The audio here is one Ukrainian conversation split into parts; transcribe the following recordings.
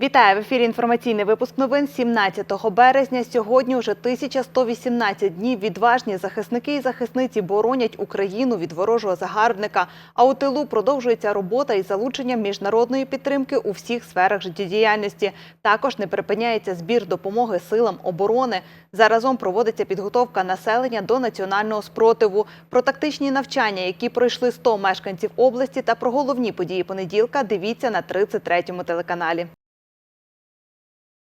Вітаю в ефірі. Інформаційний випуск новин 17 березня. Сьогодні вже 1118 днів відважні захисники і захисниці боронять Україну від ворожого загарбника. А у тилу продовжується робота із залученням міжнародної підтримки у всіх сферах життєдіяльності. Також не припиняється збір допомоги силам оборони. Заразом проводиться підготовка населення до національного спротиву. Про тактичні навчання, які пройшли 100 мешканців області, та про головні події понеділка. Дивіться на 33-му телеканалі.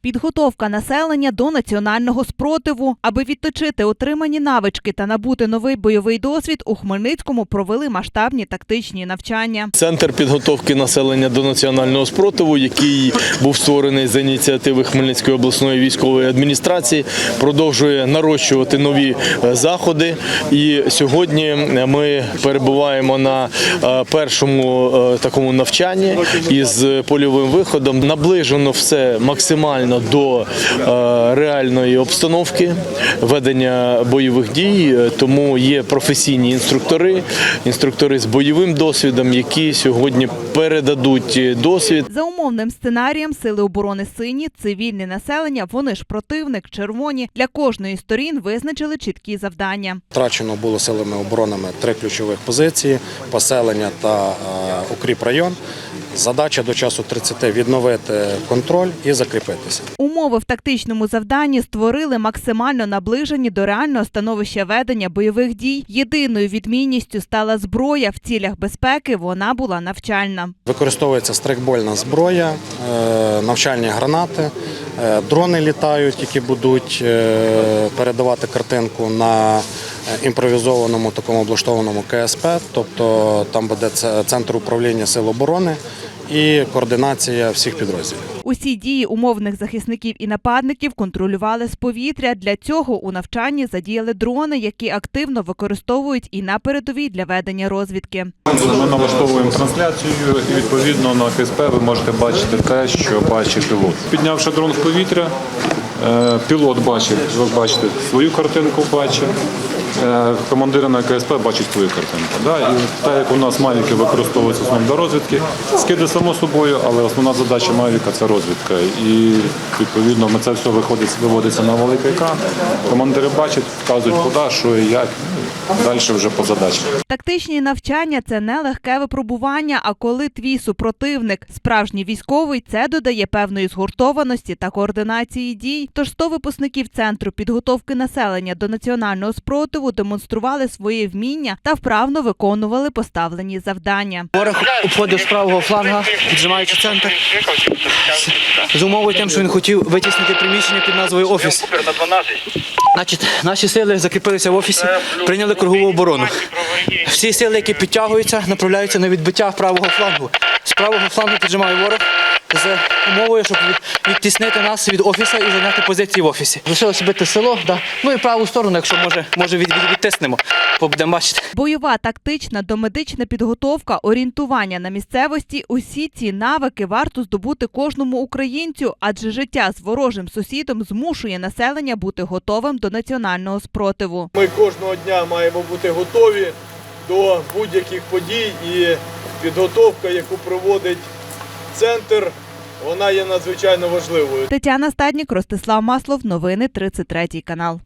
Підготовка населення до національного спротиву. Аби відточити отримані навички та набути новий бойовий досвід, у Хмельницькому провели масштабні тактичні навчання. Центр підготовки населення до національного спротиву, який був створений за ініціативи Хмельницької обласної військової адміністрації, продовжує нарощувати нові е, заходи. І сьогодні ми перебуваємо на е, першому е, такому навчанні із польовим виходом. Наближено все максимально до е, реальної обстановки ведення бойових дій. Е, Тому є професійні інструктори, інструктори з бойовим досвідом, які сьогодні передадуть е, досвід За умовним сценарієм сили оборони сині, цивільне населення, вони ж противник, червоні. Для кожної з сторін визначили чіткі завдання. Втрачено було силами оборонами три ключових позиції: поселення та укріп район. Задача до часу 30 відновити контроль і закріпитися. Умови в тактичному завданні створили максимально наближені до реального становища ведення бойових дій. Єдиною відмінністю стала зброя в цілях безпеки. Вона була навчальна. Використовується стрейкбольна зброя, е, навчальні гранати, е, дрони літають, які будуть е, передавати картинку на імпровізованому такому облаштованому КСП, тобто там буде центр управління сил оборони і координація всіх підрозділів. Усі дії умовних захисників і нападників контролювали з повітря. Для цього у навчанні задіяли дрони, які активно використовують і на передовій для ведення розвідки. Ми налаштовуємо трансляцію і відповідно на КСП ви можете бачити те, що бачить пілот. Піднявши дрон в повітря, е, пілот бачить, ви бачите, свою картинку бачить. Е, Командир на КСП бачить свою картинку. Да? І так як у нас мавіки використовуються основно для розвідки, скиди само собою, але основна задача мавіка це розвідка. І відповідно ми це все виходить, виводиться на великий екран. Командири бачать, вказують куди, що і як. Далі вже по задачі. Тактичні навчання це не легке випробування. А коли твій супротивник справжній військовий, це додає певної згуртованості та координації дій. Тож 100 випускників центру підготовки населення до національного спротиву демонстрували своє вміння та вправно виконували поставлені завдання. Ворог обходив з правого фланга, піджимаючи центр. З умовою тим, що він хотів витіснити приміщення під назвою Офіс. Значить, наші сили закріпилися в офісі, прийняли кругову оборону. Всі сили, які підтягуються, направляються на відбиття правого флангу. З правого флангу піджимає ворог з умовою, щоб відтіснити нас від офісу і зайняти позиції в офісі. Лишилося бити село, да. ну і праву сторону, якщо може, може від, від- відтиснемо, бо будемо бачити. Бойова, тактична, домедична підготовка, орієнтування на місцевості усі ці навики варто здобути кожному українцю, адже життя з ворожим сусідом змушує населення бути готовим до національного спротиву. Ми кожного дня маємо бути готові до будь-яких подій і підготовка, яку проводить центр, вона є надзвичайно важливою. Тетяна Стаднік, Ростислав Маслов. Новини 33 канал.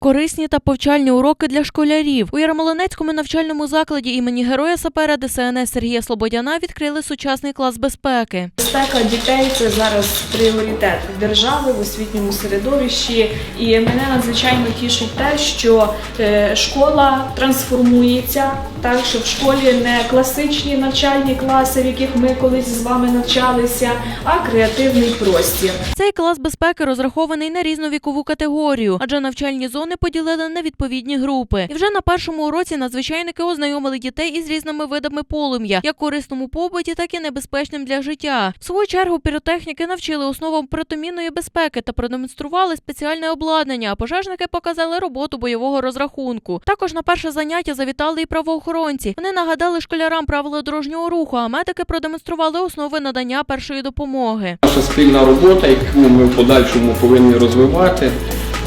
Корисні та повчальні уроки для школярів у Ярмолинецькому навчальному закладі імені Героя Сапера ДСНС Сергія Слободяна відкрили сучасний клас безпеки. Безпека дітей це зараз пріоритет держави в освітньому середовищі. І мене надзвичайно тішить те, що е, школа трансформується, так що в школі не класичні навчальні класи, в яких ми колись з вами навчалися, а креативний простір. Цей клас безпеки розрахований на різну вікову категорію, адже навчальні зони поділили на відповідні групи. І вже на першому уроці надзвичайники ознайомили дітей із різними видами полум'я, як корисному побуті, так і небезпечним для життя. В свою чергу піротехніки навчили основам протимінної безпеки та продемонстрували спеціальне обладнання. А пожежники показали роботу бойового розрахунку. Також на перше заняття завітали і правоохоронці. Вони нагадали школярам правила дорожнього руху, а медики продемонстрували основи надання першої допомоги. Наша спільна робота, яку ми в подальшому повинні розвивати,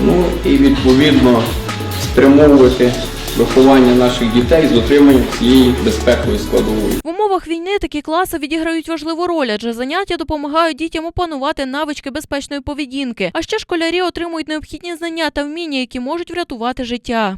ну і відповідно спрямовувати виховання наших дітей з дотриманням цієї безпекової складової. В умовах війни такі класи відіграють важливу роль, адже заняття допомагають дітям опанувати навички безпечної поведінки. А ще школярі отримують необхідні знання та вміння, які можуть врятувати життя.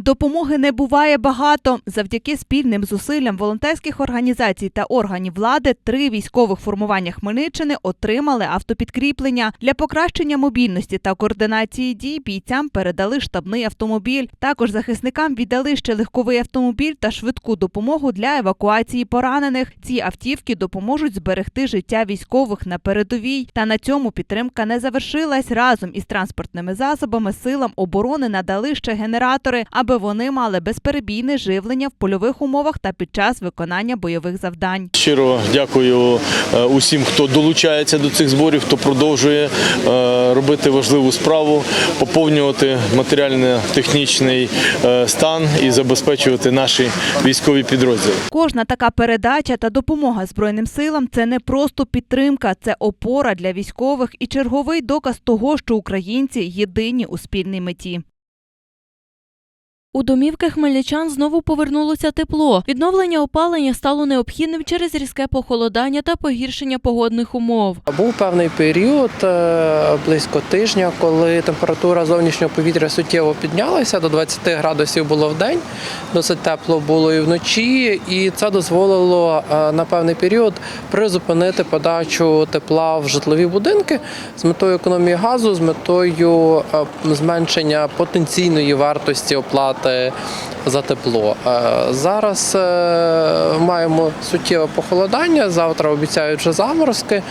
Допомоги не буває багато. Завдяки спільним зусиллям волонтерських організацій та органів влади три військових формування Хмельниччини отримали автопідкріплення. Для покращення мобільності та координації дій бійцям передали штабний автомобіль. Також захисникам віддали ще легковий автомобіль та швидку допомогу для евакуації поранених. Ці автівки допоможуть зберегти життя військових на передовій. Та на цьому підтримка не завершилась. Разом із транспортними засобами силам оборони надали ще генератори, аби вони мали безперебійне живлення в польових умовах та під час виконання бойових завдань. Щиро дякую е, усім, хто долучається до цих зборів, хто продовжує е, робити важливу справу, поповнювати матеріально-технічний е, стан і забезпечувати наші військові підрозділи. Кожна така передача та допомога збройним силам це не просто підтримка, це опора для військових і черговий доказ того, що українці єдині у спільній меті. У домівки хмельничан знову повернулося тепло. Відновлення опалення стало необхідним через різке похолодання та погіршення погодних умов. Був певний період е, близько тижня, коли температура зовнішнього повітря суттєво піднялася до 20 градусів було в день. Досить тепло було і вночі, і це дозволило е, на певний період призупинити подачу тепла в житлові будинки з метою економії газу, з метою е, зменшення потенційної вартості оплати за тепло. Е, Зараз е, маємо суттєве похолодання. Завтра обіцяють вже заморозки.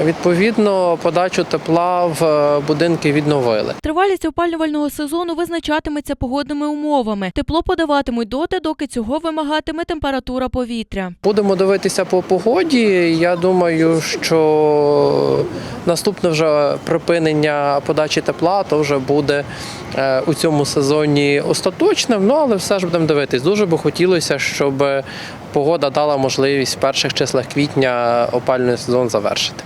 Відповідно, подачу тепла в е, будинки відновили. Тривалість опалювального сезону визначатиметься погодними умовами. Тепло подаватимуть доти, доки цього вимагатиме температура повітря. Будемо дивитися по погоді. Я думаю, що наступне вже припинення подачі тепла то вже буде е, у цьому сезоні остаточним. Ну але все ж будемо дивитись. Дуже би хотілося, щоб погода дала можливість в перших числах квітня опалювальний сезон завершити.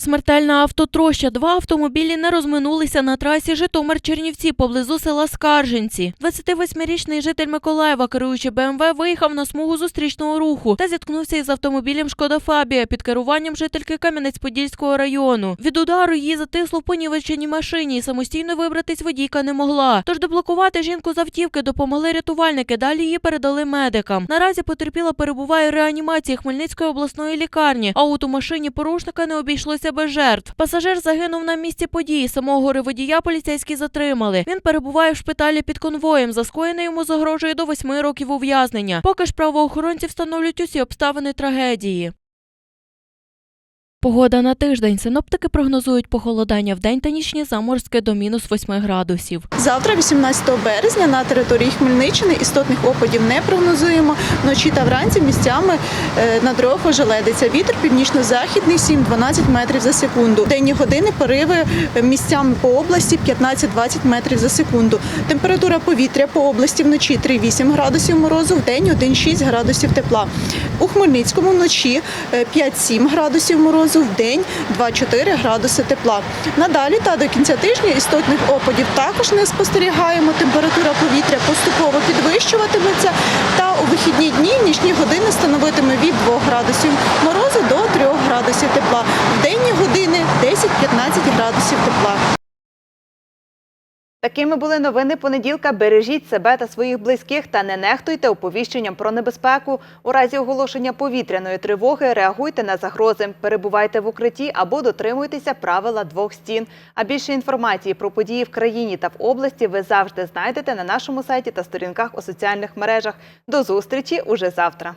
Смертельна автотроща. Два автомобілі не розминулися на трасі Житомир-Чернівці поблизу села Скарженці. 28-річний житель Миколаєва, керуючи БМВ, виїхав на смугу зустрічного руху та зіткнувся із автомобілем Шкода Фабія під керуванням жительки Кам'янець-Подільського району. Від удару її затисло в понівеченій машині і самостійно вибратись водійка не могла. Тож деблокувати жінку з автівки допомогли рятувальники. Далі її передали медикам. Наразі потерпіла перебуває реанімації Хмельницької обласної лікарні. А от у машині порушника не обійшлося без жертв. Пасажир загинув на місці події. Самого гореводія поліцейські затримали. Він перебуває в шпиталі під конвоєм. За скоєне йому загрожує до восьми років ув'язнення. Поки ж правоохоронці встановлюють усі обставини трагедії. Погода на тиждень. Синоптики прогнозують похолодання в день та нічні заморозки до мінус 8 градусів. Завтра, 18 березня, на території Хмельниччини істотних опадів не прогнозуємо. Вночі та вранці місцями е, на дорогах ожеледиться. Вітер північно-західний 7-12 метрів за секунду. Денні години пориви е, місцями по області 15-20 метрів за секунду. Температура повітря по області вночі 3-8 градусів морозу, в день 1-6 градусів тепла. У Хмельницькому вночі е, 5-7 градусів морозу, в день 2-4 градуси тепла. Надалі та до кінця тижня істотних опадів також не спостерігаємо. Температура повітря поступово підвищуватиметься. Та у вихідні дні нічні години становитиме від 2 градусів морозу до 3 градусів тепла. В денні години 10-15 градусів тепла. Такими були новини понеділка. Бережіть себе та своїх близьких та не нехтуйте оповіщенням про небезпеку. У разі оголошення повітряної тривоги реагуйте на загрози, перебувайте в укритті або дотримуйтеся правила двох стін. А більше інформації про події в країні та в області ви завжди знайдете на нашому сайті та сторінках у соціальних мережах. До зустрічі уже завтра.